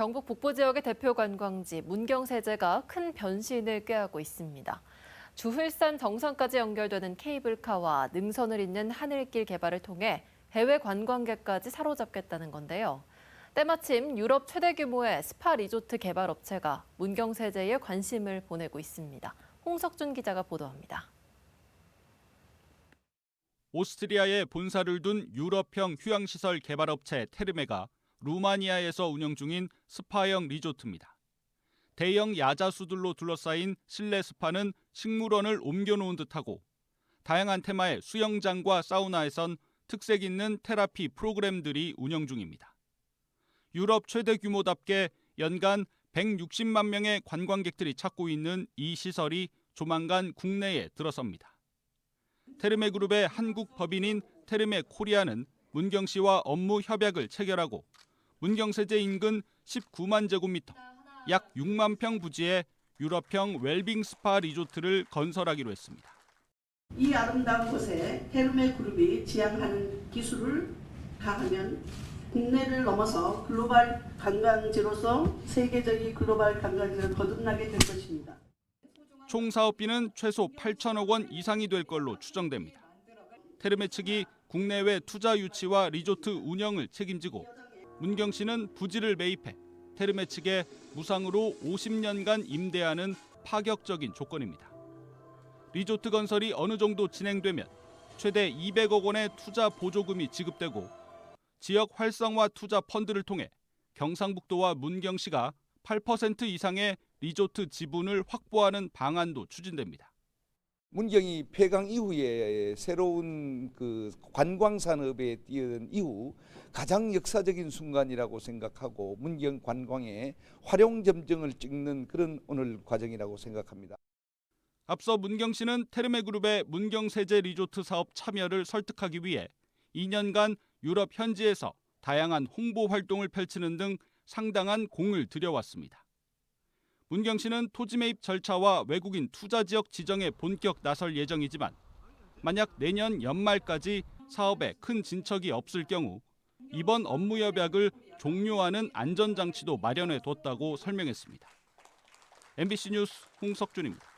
경북 북부 지역의 대표 관광지 문경세제가 큰 변신을 꾀하고 있습니다. 주흘산 정상까지 연결되는 케이블카와 능선을 잇는 하늘길 개발을 통해 해외 관광객까지 사로잡겠다는 건데요. 때마침 유럽 최대 규모의 스파 리조트 개발 업체가 문경세제에 관심을 보내고 있습니다. 홍석준 기자가 보도합니다. 오스트리아에 본사를 둔 유럽형 휴양시설 개발업체 테르메가 루마니아에서 운영 중인 스파형 리조트입니다. 대형 야자수들로 둘러싸인 실내 스파는 식물원을 옮겨놓은 듯하고 다양한 테마의 수영장과 사우나에선 특색 있는 테라피 프로그램들이 운영 중입니다. 유럽 최대 규모답게 연간 160만 명의 관광객들이 찾고 있는 이 시설이 조만간 국내에 들어섭니다. 테르메 그룹의 한국 법인인 테르메 코리아는 문경 씨와 업무 협약을 체결하고 문경세제 인근 19만 제곱미터, 약 6만 평 부지에 유럽형 웰빙 스파 리조트를 건설하기로 했습니다. 이 아름다운 곳에 헤르메 그룹이 지향하는 기술을 가하면 국내를 넘어서 글로벌 관광지로서 세계적인 글로벌 관광지를 거듭나게 될 것입니다. 총 사업비는 최소 8천억 원 이상이 될 걸로 추정됩니다. 테르메 측이 국내외 투자 유치와 리조트 운영을 책임지고 문경 씨는 부지를 매입해 테르메 측에 무상으로 50년간 임대하는 파격적인 조건입니다. 리조트 건설이 어느 정도 진행되면 최대 200억 원의 투자 보조금이 지급되고 지역 활성화 투자 펀드를 통해 경상북도와 문경시가 8% 이상의 리조트 지분을 확보하는 방안도 추진됩니다. 문경이 폐강 이후에 새로운 그 관광 산업에 뛰어든 이후 가장 역사적인 순간이라고 생각하고 문경 관광의 활용 점정을 찍는 그런 오늘 과정이라고 생각합니다. 앞서 문경 씨는 테르메 그룹의 문경 세제 리조트 사업 참여를 설득하기 위해 2년간 유럽 현지에서 다양한 홍보 활동을 펼치는 등 상당한 공을 들여왔습니다. 문경 씨는 토지 매입 절차와 외국인 투자 지역 지정에 본격 나설 예정이지만 만약 내년 연말까지 사업에 큰 진척이 없을 경우 이번 업무 협약을 종료하는 안전 장치도 마련해 뒀다고 설명했습니다. MBC 뉴스 홍석준입니다.